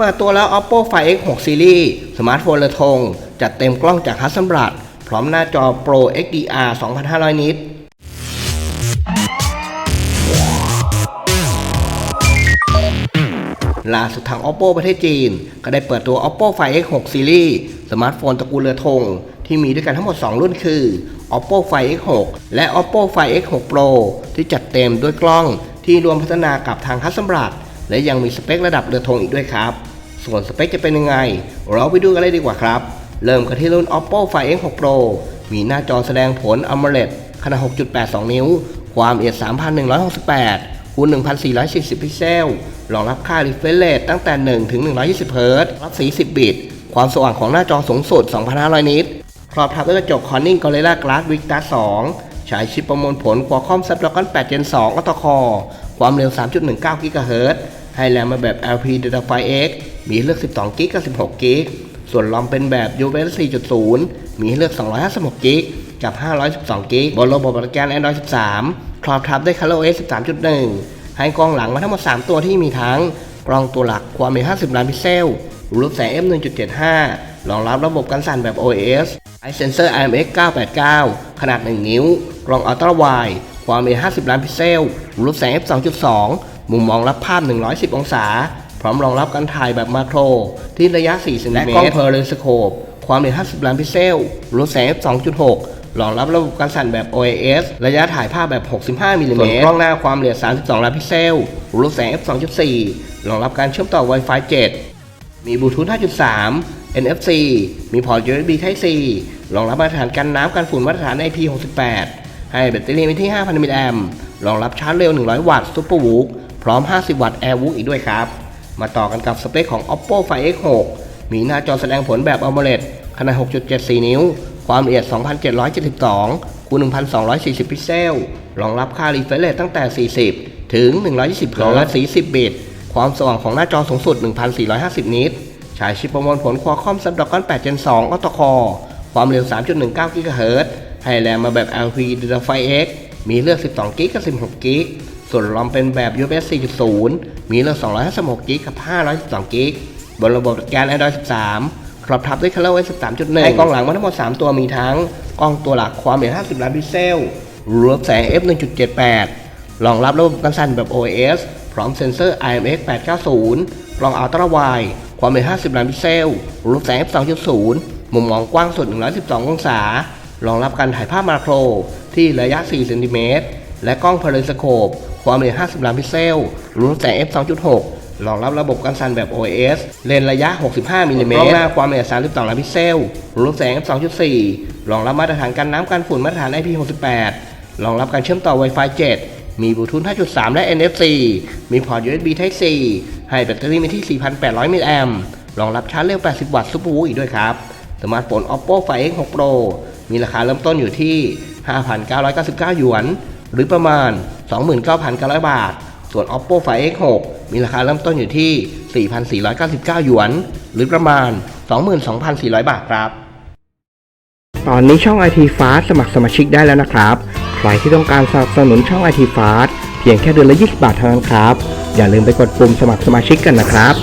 เปิดตัวแล้ว Oppo Find X6 Series สมาร์ทโฟนระทง จัดเต็มกล้องจากฮัสซันบลัดพร้อมหน้าจอ Pro XDR 2500 นิตล่าสุดทาง Oppo ประเทศจีน ก็ได้เปิดตัว Oppo Find X6 Series สมาร์ทโฟนตระกูลเรือธง ที่มีด้วยกันทั้งหมด 2 รุ่นคือ Oppo Find X6 และ Oppo Find X6 Pro ที่จัดเต็มด้วยกล้องที่รวมพัฒนากับทางฮัสซัมบลัด และยังมีสเปคระดับเรือธงอีกด้วยครับ ส่วนสเปคจะเป็นยังไง เราไปดูกันเลยดีกว่าครับ เริ่มกันที่รุ่น Oppo Find X6 Pro มีหน้าจอแสดงผล AMOLED ขนาด 6.82 นิ้ว ความละเอียด 3168คูณ1440 พิกเซล รองรับค่า refresh rate ตั้งแต่ 1 ถึง 120 เฮิรตซ์รับสี 10 บิต ความสว่างของหน้าจอสูงสุด 2,500 นิตครอบทับด้วยกระจก Corning Gorilla Glass Victus 2ใช้ชิปประมวลผล Qualcomm Snapdragon 8 Gen 2 Octa Core ความเร็ว 3.19 GHz ให้แรมมาแบบ LPDDR5X มีให้เลือก 12 g b กับ 16 g b ส่วนรอมเป็นแบบ UFS 4.0 มีให้เลือก 256 g b กับ 512 g b บนระบบปฏิบัติการ Android 13 ครอบทับด้วย ColorOS 13.1 ให้กล้องหลังมาทั้งหมด 3 ตัวที่มีทั้ง กล้องตัวหลักความเป็น50 ล้านพิกเซลรูปแสง f 1.75รองรับระบบกันสั่นแบบ OS ไอเซนเซอร์ IMX 989 ขนาด 1 นิ้ว กล้องอัลตร้าไวด์ ความเป็น50 ล้านพิกเซล รูปแสง f 2.2 มุมมองรับภาพ 110 องศา พร้อมรองรับการถ่ายแบบมาโคร ที่ระยะ4เซนติเมตรและกล้องเพลย์สโคปความเป็น50 ล้านพิกเซล รูปแสง f 2.6 รองรับระบบการสั่นแบบ OIS ระยะถ่ายภาพแบบ 65มิลลิเมตรกล้องหน้าความละเอียด 32 ล้านพิกเซล รูปแสง f 2.4 รองรับการเชื่อมต่อ Wi-Fi 7 มีบลูทูธ 5.3 NFC มีพอร์ต USB Type C รองรับมาตรฐานกันน้ำกันฝุ่นมาตรฐาน IP68 ให้แบตเตอรี่มีที่ 5,000 มิลลิแอมป์รองรับชาร์จเร็ว 100 วัตต์ Super w o o พร้อม 50 วัตต์ Air w o o อีกด้วยครับ มาต่อกันกับสเปคของ Oppo Find X6 มีหน้าจอแสดงผลแบบ AMOLED ขนาด 6.74 นิ้ว ความละเอียด 2772คูณ1240 พิกเซล รองรับค่า refresh rate ตั้งแต่ 40 ถึง 120 รองรับสี10บิต ความสว่างของหน้าจอสูงสุด 1450 นิตใช้ชิปประมวลผล Qualcomm Snapdragon 8 Gen 2 Octa Core ความเร็ว 3.19 GHz ให้แรมมาแบบ LPDDR5X มีเลือก 12 g b กับ 16 g b ส่วนรอมเป็นแบบ USB 4.0 มีเลือก256 g b กับ 512 g b บนระบบการ Android 13 ครอบทับด้วย ColorOS 13.1ให้กล้องหลังมาทั้งหมด 3 ตัวมีทั้ง กล้องตัวหลักความเอียด50 ล้านพิกเซลรูปแสง f 1.78รองรับระบบกันสั่นแบบ OS พร้อมเซ็นเซอร์ IMX 890 กล้องอัลตร้าไวด์ความเป็น50 ล้านพิกเซลรูปแสง f 2.0 มุมมองกว้างสุด 112 องศา รองรับการถ่ายภาพมาโครที่ระยะ 4 เซนติเมตร และกล้องเพลย์สโคป ความเป็น50 ล้านพิกเซลรูปแสง f 2.6 รองรับระบบกันสั่นแบบ OIS เลนส์ระยะ 65มิลลิเมตรกล้องหน้าความละเอียด 32 ล้านพิกเซลรูปแสง f 2.4 รองรับมาตรฐานกันน้ำกันฝุ่นมาตรฐาน IP68 รองรับการเชื่อมต่อ Wi-Fi 7 มีบลูทูธ 5.3 และ NFC มีพอร์ต USB Type C ให้แบตเตอรี่มีที่ 4,800 มิลลิแอมป์รองรับชาร์จเร็ว 80 วัตต์ซูเปอร์วูอีกด้วยครับ สมาร์ทโฟน Oppo Find X6 Pro มีราคาเริ่มต้นอยู่ที่ 5,999 หยวน หรือประมาณ 29,900 บาท ส่วน Oppo Find X6 มีราคาเริ่มต้นอยู่ที่ 4,499 หยวน หรือประมาณ 22,400 บาทครับ ตอนนี้ช่อง IT Fast สมัครสมาชิกได้แล้วนะครับ ใครที่ต้องการสนับสนุนช่อง IT Fast เพียงแค่เดือนละ 20 บาทเท่านั้นครับ อย่าลืมไปกดปุ่มสมัครสมาชิกกันนะครับ